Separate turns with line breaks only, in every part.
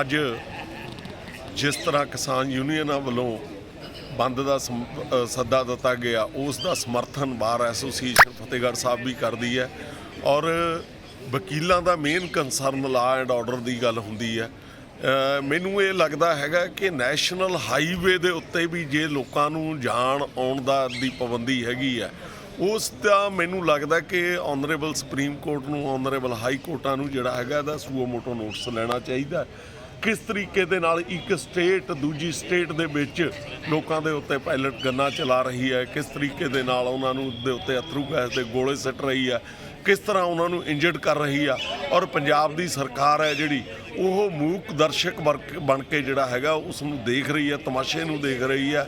ਅੱਜ ਜਿਸ ਤਰ੍ਹਾਂ ਕਿਸਾਨ ਯੂਨੀਅਨਾਂ ਵੱਲੋਂ ਬੰਦ ਦਾ ਸਮ- ਸੱਦਾ ਦਿੱਤਾ ਗਿਆ, ਉਸ ਦਾ ਸਮਰਥਨ ਬਾਰ ਐਸੋਸੀਏਸ਼ਨ ਫਤਿਹਗੜ੍ਹ ਸਾਹਿਬ ਵੀ ਕਰਦੀ ਹੈ ਔਰ ਵਕੀਲਾਂ ਦਾ main concern law and order ਦੀ ਗੱਲ ਹੁੰਦੀ ਹੈ। ਮੈਨੂੰ ਇਹ ਲੱਗਦਾ ਹੈਗਾ ਕਿ ਨੈਸ਼ਨਲ ਹਾਈਵੇ ਦੇ ਉੱਤੇ ਵੀ ਜੇ ਲੋਕਾਂ ਨੂੰ ਜਾਣ ਆਉਣ ਦਾ ਦੀ ਪਾਬੰਦੀ ਹੈਗੀ ਹੈ ਉਸ ਦਾ ਮੈਨੂੰ ਲੱਗਦਾ ਕਿ ਆਨਰੇਬਲ ਸੁਪਰੀਮ ਕੋਰਟ ਨੂੰ ਆਨਰੇਬਲ ਹਾਈ ਕੋਰਟਾਂ ਨੂੰ ਜਿਹੜਾ ਹੈਗਾ ਇਹਦਾ ਸੂਓ ਮੋਟੋ ਨੋਟਿਸ ਲੈਣਾ ਚਾਹੀਦਾ। ਕਿਸ ਤਰੀਕੇ ਦੇ ਨਾਲ ਇੱਕ ਸਟੇਟ ਦੂਜੀ ਸਟੇਟ ਦੇ ਵਿੱਚ ਲੋਕਾਂ ਦੇ ਉੱਤੇ ਪਾਇਲਟ ਗੰਨਾ ਚਲਾ ਰਹੀ ਹੈ, ਕਿਸ ਤਰੀਕੇ ਦੇ ਨਾਲ ਉਹਨਾਂ ਨੂੰ ਦੇ ਉੱਤੇ ਅਥਰੂ ਗੈਸ ਦੇ ਗੋਲੇ ਸੱਟ ਰਹੀ ਹੈ, ਕਿਸ ਤਰ੍ਹਾਂ ਉਹਨਾਂ ਨੂੰ ਇੰਜਰਡ ਕਰ ਰਹੀ ਆ ਔਰ ਪੰਜਾਬ ਦੀ ਸਰਕਾਰ ਹੈ ਜਿਹੜੀ, ਉਹ ਮੂਕ ਦਰਸ਼ਕ ਵਰਕ ਬਣ ਕੇ ਜਿਹੜਾ ਹੈਗਾ ਉਸ ਨੂੰ ਦੇਖ ਰਹੀ ਹੈ, ਤਮਾਸ਼ੇ ਨੂੰ ਦੇਖ ਰਹੀ ਹੈ।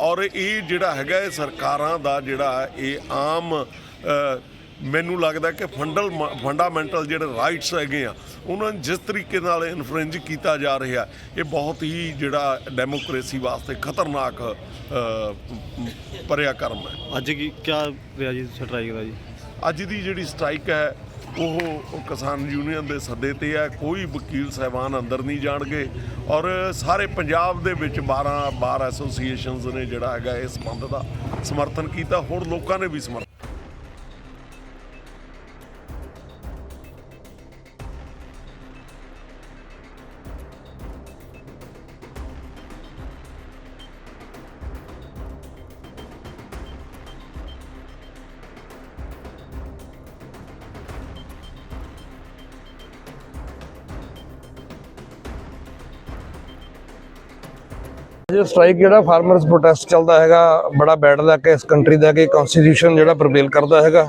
ਔਰ ਇਹ ਜਿਹੜਾ ਹੈਗਾ ਇਹ ਸਰਕਾਰਾਂ ਦਾ ਜਿਹੜਾ ਇਹ ਆਮ ਮੈਨੂੰ ਲੱਗਦਾ ਕਿ ਫੰਡਲ ਫੰਡਾਮੈਂਟਲ ਜਿਹੜੇ ਰਾਈਟਸ ਹੈਗੇ ਆ ਉਹਨਾਂ ਨੂੰ ਜਿਸ ਤਰੀਕੇ ਨਾਲ ਇਨਫਰੈਂਜ ਕੀਤਾ ਜਾ ਰਿਹਾ ਇਹ ਬਹੁਤ ਹੀ ਜਿਹੜਾ ਡੈਮੋਕ੍ਰੇਸੀ ਵਾਸਤੇ ਖਤਰਨਾਕ ਅ, ਭਰਿਆ ਕਰਮ ਹੈ।
ਅੱਜ ਕੀ ਕਿਆ ਰਿਹਾ ਜੀ ਸਟ੍ਰਾਈਕ ਦਾ ਜੀ?
ਅੱਜ ਦੀ ਜਿਹੜੀ ਸਟ੍ਰਾਈਕ ਹੈ ਉਹ ਕਿਸਾਨ ਯੂਨੀਅਨ ਦੇ ਸੱਦੇ ਤੇ ਹੈ ਕੋਈ ਵਕੀਲ ਸਹਿਬਾਨ ਅੰਦਰ ਨਹੀਂ ਜਾਣਗੇ। ਔਰ ਸਾਰੇ ਪੰਜਾਬ ਦੇ ਵਿੱਚ 12 ਬਾਰ ਐਸੋਸੀਏਸ਼ਨਸ ਨੇ ਜਿਹੜਾ ਹੈਗਾ ਇਸ ਸੰਬੰਧ ਦਾ ਸਮਰਥਨ ਕੀਤਾ, ਹੋਰ ਲੋਕਾਂ ਨੇ ਵੀ ਸਮਰਥਨ
ਜੋ ਸਟ੍ਰਾਈਕ ਜਿਹੜਾ ਫਾਰਮਰਸ ਪ੍ਰੋਟੈਸਟ ਚੱਲਦਾ ਹੈਗਾ, ਬੜਾ ਬੈਟਲ ਹੈ ਕਿ ਇਸ ਕੰਟਰੀ ਦਾ ਕਿ ਕਨਸਟੀਟਿਊਸ਼ਨ ਜਿਹੜਾ ਪ੍ਰਵੇਲ ਕਰਦਾ ਹੈਗਾ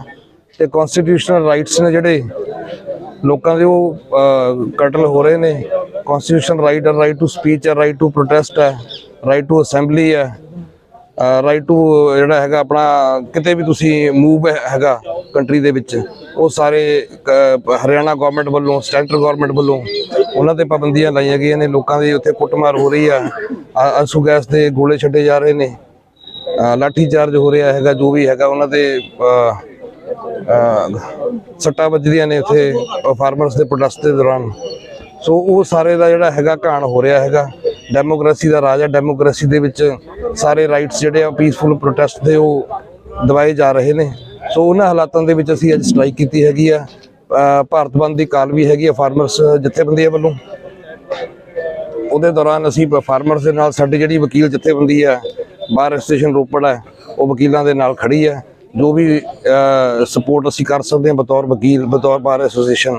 ਤੇ ਕਨਸਟੀਟਿਊਸ਼ਨਲ ਰਾਈਟਸ ਨੇ ਜਿਹੜੇ ਲੋਕਾਂ ਦੇ ਉਹ ਕਟਲ ਹੋ ਰਹੇ ਨੇ। ਕਨਸਟੀਟਿਊਸ਼ਨ ਰਾਈਟ ਹੈ ਰਾਈਟ ਟੂ ਸਪੀਚ ਹੈ ਰਾਈਟ ਟੂ ਪ੍ਰੋਟੈਸਟ ਹੈ ਰਾਈਟ ਟੂ ਅਸੈਂਬਲੀ ਹੈ ਰਾਈਟ ਟੂ ਜਿਹੜਾ ਹੈਗਾ ਆਪਣਾ ਕਿਤੇ ਵੀ ਤੁਸੀਂ ਮੂਵ ਹੈਗਾ ਕੰਟਰੀ ਦੇ ਵਿੱਚ, ਉਹ ਸਾਰੇ ਕ- ਹਰਿਆਣਾ ਗਵਰਨਮੈਂਟ ਵੱਲੋਂ ਸੈਂਟਰ ਗਵਰਨਮੈਂਟ ਵੱਲੋਂ ਉਹਨਾਂ ਤੇ ਪਾਬੰਦੀਆਂ ਲਾਈਆਂ ਗਈਆਂ ਨੇ ਲੋਕਾਂ ਦੀ ਉੱਥੇ ਕੁੱਟਮਾਰ ਹੋ ਰਹੀ ਆ। ਆ- ਆਂਸੂ ਗੈਸ ਦੇ ਗੋਲੇ ਛੱਡੇ ਜਾ ਰਹੇ ਨੇ। ਅ, ਲਾਠੀ ਚਾਰਜ ਹੋ ਰਿਹਾ ਹੈਗਾ ਜੋ ਵੀ ਹੈਗਾ ਉਹਨਾਂ 'ਤੇ ਸੱਟਾਂ ਵੱਜਦੀਆਂ ਨੇ ਉੱਥੇ ਫਾਰਮਰਸ ਦੇ ਪ੍ਰੋਟੈਸਟ ਦੇ ਦੌਰਾਨ। ਸੋ ਉਹ ਸਾਰੇ ਦਾ ਜਿਹੜਾ ਹੈਗਾ ਘਾਣ ਹੋ ਰਿਹਾ ਹੈਗਾ। ਡੈਮੋਕ੍ਰੇਸੀ ਦਾ ਰਾਜ ਹੈ ਡੈਮੋਕ੍ਰੇਸੀ ਦੇ ਵਿੱਚ ਸਾਰੇ ਰਾਈਟਸ ਜਿਹੜੇ ਆ ਪੀਸਫੁਲ ਪ੍ਰੋਟੈਸਟ ਦੇ ਉਹ ਦਵਾਏ ਜਾ ਰਹੇ ਨੇ। ਸੋ ਉਹਨਾਂ ਹਾਲਾਤਾਂ ਦੇ ਵਿੱਚ ਅਸੀਂ ਅੱਜ ਸਟ੍ਰਾਈਕ ਕੀਤੀ ਹੈਗੀ ਆ। ਭਾਰਤ ਬੰਦ ਦੀ ਕਾਲ ਵੀ ਹੈਗੀ ਹੈ ਫਾਰਮਰਸ ਜਥੇਬੰਦੀਆਂ ਵੱਲੋਂ। ਉਹਦੇ ਦੌਰਾਨ ਅਸੀਂ ਫਾਰਮਰਸ ਦੇ ਨਾਲ ਸਾਡੀ ਜਿਹੜੀ ਵਕੀਲ ਜਥੇਬੰਦੀ ਹੈ ਬਾਰ ਸਟੇਸ਼ਨ ਰੋਪੜ ਹੈ ਉਹ ਵਕੀਲਾਂ ਦੇ ਨਾਲ ਖੜੀ ਹੈ ਜੋ ਵੀ ਸਪੋਰਟ ਅਸੀਂ ਕਰ ਸਕਦੇ ਹਾਂ ਬਤੌਰ ਵਕੀਲ, ਬਤੌਰ ਬਾਰ ਐਸੋਸੀਏਸ਼ਨ